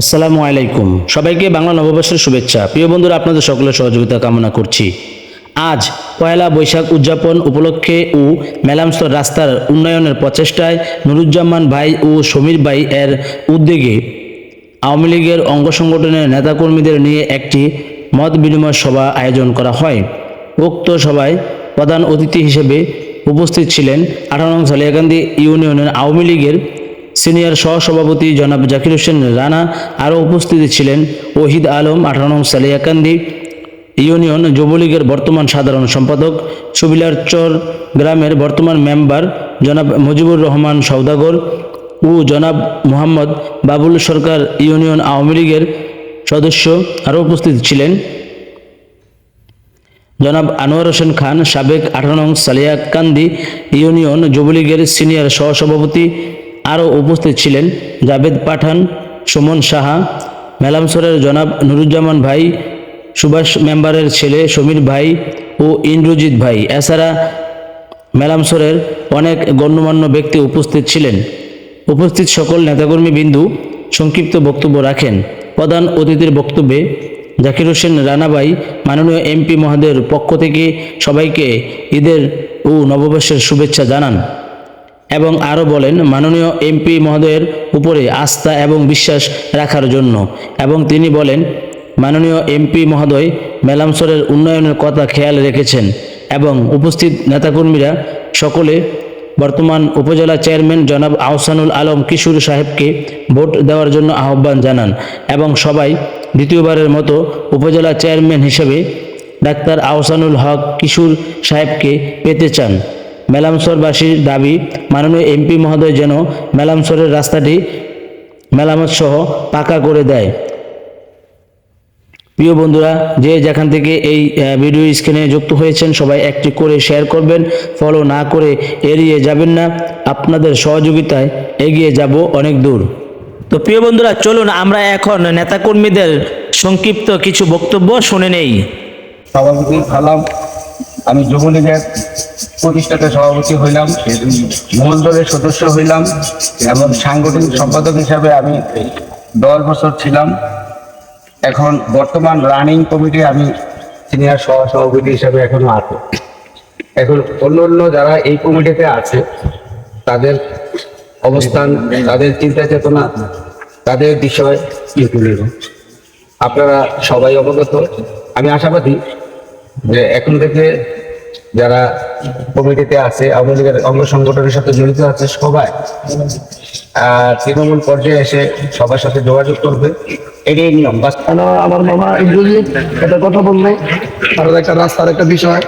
আসসালামু আলাইকুম। সবাইকে বাংলা নববর্ষের শুভেচ্ছা। প্রিয় বন্ধুরা, আপনাদের সকলের সহযোগিতা কামনা করছি। আজ পয়লা বৈশাখ উদযাপন উপলক্ষে ও মেলামস্তর রাস্তার উন্নয়নের প্রচেষ্টায় নুরুজ্জামান ভাই ও সমীর ভাই এর উদ্যোগে আওয়ামী লীগের অঙ্গ সংগঠনের নেতাকর্মীদের নিয়ে একটি মত বিনিময় সভা আয়োজন করা হয়। উক্ত সভায় প্রধান অতিথি হিসেবে উপস্থিত ছিলেন আঠারো নং সালিয়াকান্দি ইউনিয়নের আওয়ামী লীগের সিনিয়র সহসভাপতি জনাব জাকির হোসেন রানা আরও উপস্থিত ছিলেন। ওহিদ আলম, আঠারো নং সালিয়াকান্দি ইউনিয়ন, যুবলীগের বর্তমান সাধারণ সম্পাদক চর গ্রামের বর্তমান মেম্বার জনাব মুজিবুর রহমান সৌদাগর ও জনাব মোহাম্মদ বাবুল সরকার ইউনিয়ন আওয়ামী লীগের সদস্য আরও উপস্থিত ছিলেন। জনাব আনোয়ার হোসেন খান, সাবেক আঠারো নং সালিয়াকান্দি ইউনিয়ন, যুবলীগের সিনিয়র সহসভাপতি আরও উপস্থিত ছিলেন জাভেদ পাঠান, সুমন সাহা, মেলামসরের জনাব নুরুজ্জামান ভাই, সুভাষ মেম্বারের ছেলে সমীর ভাই ও ইন্দ্রজিৎ ভাই। এছাড়া মেলামসরের অনেক গণ্যমান্য ব্যক্তি উপস্থিত ছিলেন। উপস্থিত সকল নেতাকর্মী বিন্দু সংক্ষিপ্ত বক্তব্য রাখেন। প্রধান অতিথির বক্তব্যে জাকির হোসেন রানাবাই, মাননীয় এমপি মহোদয়ের পক্ষ থেকে সবাইকে ঈদের ও নববর্ষের শুভেচ্ছা জানান। এবং আরও বলেন, মাননীয় এমপি মহোদয়ের উপরে আস্থা এবং বিশ্বাস রাখার জন্য। এবং তিনি বলেন, মাননীয় এমপি মহোদয় মেলামসরের উন্নয়নের কথা খেয়াল রেখেছেন এবং উপস্থিত নেতাকর্মীরা সকলে বর্তমান উপজেলা চেয়ারম্যান জনাব আহসানুল আলম কিশোর সাহেবকে ভোট দেওয়ার জন্য আহ্বান জানান এবং সবাই দ্বিতীয়বারের মতো উপজেলা চেয়ারম্যান হিসেবে ডাক্তার আহসানুল হক কিশোর সাহেবকে পেতে চান। মেলামসরবাসীর দাবি, মাননীয় এমপি মহোদয় যেন মেলামসরের রাস্তাটি মেলামত সহ পাকা করে দেয়। প্রিয় বন্ধুরা, যে যেখান থেকে এই ভিডিও স্ক্রিনে যুক্ত হয়েছেন, সবাই একটি করে শেয়ার করবেন ফলো না করে এড়িয়ে যাবেন না। আপনাদের সহযোগিতায় এগিয়ে যাব অনেক দূর। তো প্রিয় বন্ধুরা, চলুন আমরা এখন নেতাকর্মীদের সংক্ষিপ্ত কিছু বক্তব্য শুনে নেই। আমি যুবলীগের প্রতিষ্ঠাতা সভাপতি হইলাম, মূল দলের সদস্য হইলাম এবং সাংগঠনিক সম্পাদক হিসাবে আমি দশ বছর ছিলাম। এখন বর্তমান রানিং কমিটি আমি সিনিয়র সহ সভাপতি হিসাবে এখনও আছে। এখন অন্য অন্য যারা এই কমিটিতে আছে, তাদের অবস্থান, তাদের চিন্তা চেতনা, তাদের বিষয় আপনারা সবাই অবগত। আমি আশাবাদী যে এখন থেকে যারা কমিটিতে আছে আওয়ামী লীগের অঙ্গ সংগঠনের সাথে জড়িত আছে সবাই আহ, তৃণমূল পর্যায়ে এসে সবার সাথে যোগাযোগ করবে। এটাই নিয়ম। বাস আমার মামা ইন্দ্রজিৎ একটা কথা বলল। তাদের একটা রাস্তার একটা বিষয়।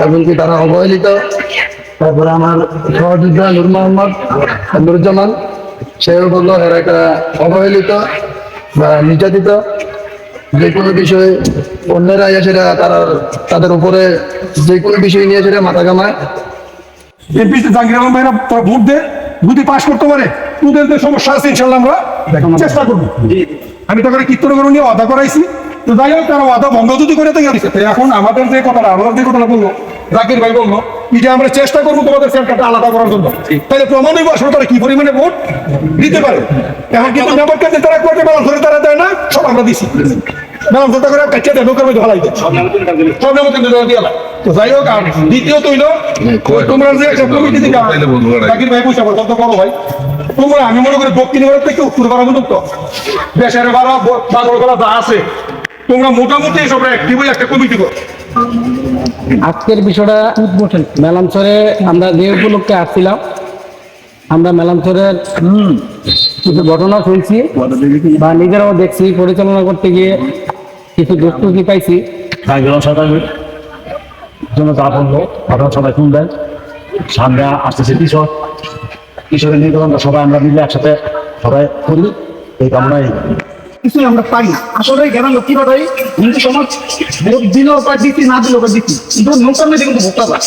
এবং কি তারা অবহেলিত। তারপরে আমার সহযোদ্ধা নূর মোহাম্মদ নুরুজ্জামান সেও বলল এরা একটা অবহেলিত বা নির্যাতিত। যে কোনো বিষয়ে অন্যেরা সেটা তারা তাদের উপরে যে কোনো বিষয় নিয়ে সেটা মাথা কামায় এমপিতে জাহাঙ্গীর আলম ভাইরা ভোট দে যদি পাশ করতে পারে যে সমস্যা আছে ইনশাল্লাহ আমরা চেষ্টা করব। আমি তো করে কীর্তন করে নিয়ে অদা করাইছি। তো যাই হোক তারা অদা ভঙ্গ যদি করে দিচ্ছে এখন আমাদের যে কথাটা আমরা যে কথাটা বলল জাকির ভাই বলল কি যে আমরা চেষ্টা করব তোমাদের সেন্টারটা আলাদা করার জন্য। তাহলে প্রমাণ হইব আসলে তারা কি পরিমাণে ভোট দিতে পারে। এখন কিন্তু কাছে তারা করতে ধরে তারা দেয় না। আমরা দিছি। মেলাম ধরে করে কাছে দেয় ঢোকার মধ্যে ভালাই দেয় সব নামে কিন্তু দিয়ে তো যাই হোক আর দ্বিতীয়ত হইল তোমরা যে একটা কমিটি জাকির ভাই কত বড় ভাই তোমরা আমি মনে করি দক্ষিণ ভারত থেকে উত্তর ভারত পর্যন্ত দেশের ভাড়া বাগড় করা যা আছে তোমরা মোটামুটি এসব অ্যাক্টিভ হয়ে একটা কমিটি করো। আজকের বিষয়টা উদ্বোধন। মেলামচরে আমরা যে উপলক্ষে আসছিলাম আমরা মেলামচরের কিছু ঘটনা শুনছি বা নিজেরাও দেখছি পরিচালনা করতে গিয়ে কিছু দুষ্কৃতি পাইছি। জন্য যা বলল আপনারা সবাই শুনবেন। সামনে আসতেছে কিশোর। কিশোরের নির্বাচনটা সবাই আমরা মিলে একসাথে সবাই করি। এই কামনাই। কিছুই আমরা পাই না। আসলে গ্রাম লক্ষ্মী কথাই হিন্দু সমাজ ভোট দিলেও পাই দিচ্ছি না দিলেও পাই দিচ্ছি কিন্তু নৌকার মধ্যে কিন্তু পায়।